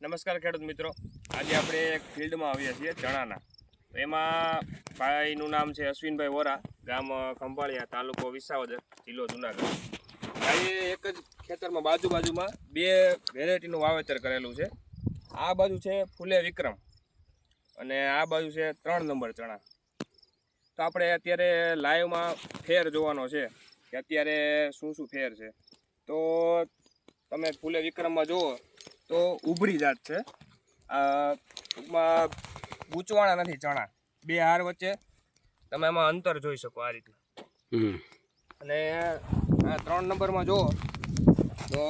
નમસ્કાર ખેડૂત મિત્રો. આજે આપણે એક ફિલ્ડમાં આવ્યા છીએ ચણાના. એમાં ભાઈનું નામ છે અશ્વિનભાઈ વોરા, ગામ ખંભાળિયા, તાલુકો વિસાવદર, જિલ્લો જુનાગઢ. ભાઈએ એક જ ખેતરમાં બાજુ બાજુમાં બે વેરાયટીનું વાવેતર કરેલું છે. આ બાજુ છે ફૂલે વિક્રમ અને આ બાજુ છે ત્રણ નંબર ચણા. તો આપણે અત્યારે લાઈવમાં ફેર જોવાનો છે કે અત્યારે શું શું ફેર છે. તો તમે ફૂલે વિક્રમમાં જુઓ. તો ઉભરી જાત છે. ટૂંકમાં ગૂંચવાણા નથી ચણા. બે હાર વચ્ચે તમે એમાં અંતર જોઈ શકો આ રીતના. અને આ ત્રણ નંબરમાં જુઓ તો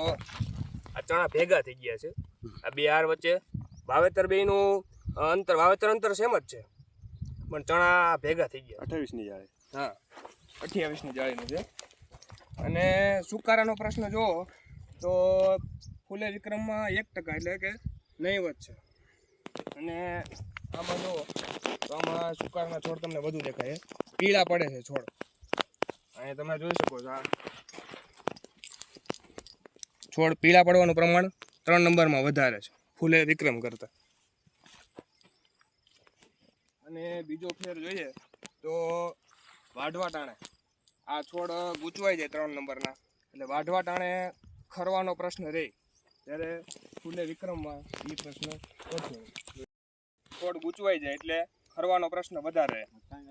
આ ચણા ભેગા થઈ ગયા છે. આ બે હાર વચ્ચે વાવેતર બેનું અંતર વાવેતર અંતર સેમ જ છે. પણ ચણા ભેગા થઈ ગયા. અઠાવીસની જાળી. હા અઠ્યાવીસની જાળીનું છે. અને સુકારાનો પ્રશ્ન જુઓ તો ફૂલે વિક્રમમાં એક ટકા એટલે કે નહીવત છે. અને આમાં જો આમાં સુકારના છોડ તમને વધુ દેખાય પીળા પડે છે છોડ. અહીંયા તમે જોઈ શકો છો આ. છોડ પીળા પડવાનું પ્રમાણ ત્રણ નંબરમાં વધારે છે. ફૂલે વિક્રમ કરતા. અને બીજો ફેર જોઈએ, તો વાઢવા ટાણે. આ છોડ ગૂંચવાઈ જાય ત્રણ નંબરના. એટલે વાઢવા ટાણે ખરવાનો પ્રશ્ન રહે ત્યારે ફૂલે વિક્રમમાં એ પ્રશ્ન ઓછો છોડ ગૂંચવાઈ જાય એટલે ખરવાનો પ્રશ્ન વધારે.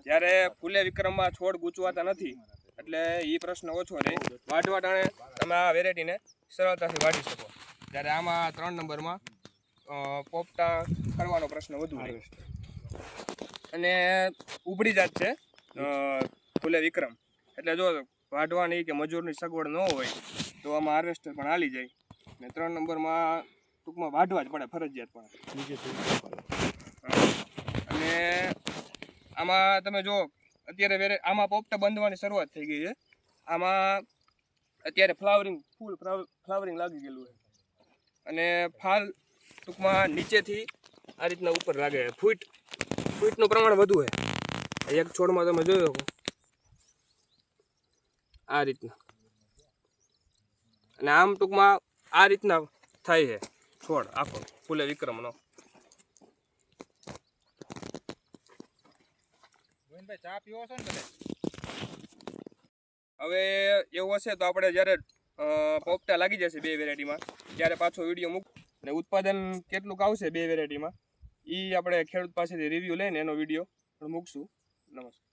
જ્યારે ફૂલે વિક્રમમાં છોડ ગૂંચવાતા નથી, એટલે એ પ્રશ્ન ઓછો રહે વાઢવા ટાણે તમે આ વેરાયટીને સરળતાથી વાઢી શકો. જ્યારે આમાં ત્રણ નંબરમાં પોપટા ખરવાનો પ્રશ્ન વધુ રહે અને ઉભડી જાત છે ફૂલે વિક્રમ. એટલે જો વાઢવાની કે મજૂરની સગવડ ન હોય, તો આમાં હાર્વેસ્ટર પણ હાલી જાય. ને ત્રણ નંબરમાં ટૂંકમાં વાઢવા જ પડે ફરજિયાત પણ. અને આમાં તમે જો અત્યારે વેરે આમાં પોપટા બંધવાની શરૂઆત થઈ ગઈ છે. આમાં અત્યારે ફ્લાવરિંગ ફૂલ ફ્લાવરિંગ લાગી ગયેલું છે. અને ફાલ ટૂંકમાં નીચેથી આ રીતના ઉપર લાગે છે. ફૂટ ફૂટનું પ્રમાણ વધુ છે. એક છોડમાં તમે જોઈ શકો. આ રીતના. અને આમ ટૂંકમાં આ રીતના થાય છે. છોડ આખો ફૂલે વિક્રમનો. ચા પીવો છો ને હવે એવું હશે તો આપણે જ્યારે પોપટા લાગી જશે બે વેરાયટીમાં ત્યારે પાછો વીડિયો મૂક અને ઉત્પાદન કેટલુંક આવશે બે વેરાયટીમાં એ આપણે ખેડૂત પાસેથી રિવ્યૂ લઈને એનો વીડિયો મૂકશું. નમસ્કાર.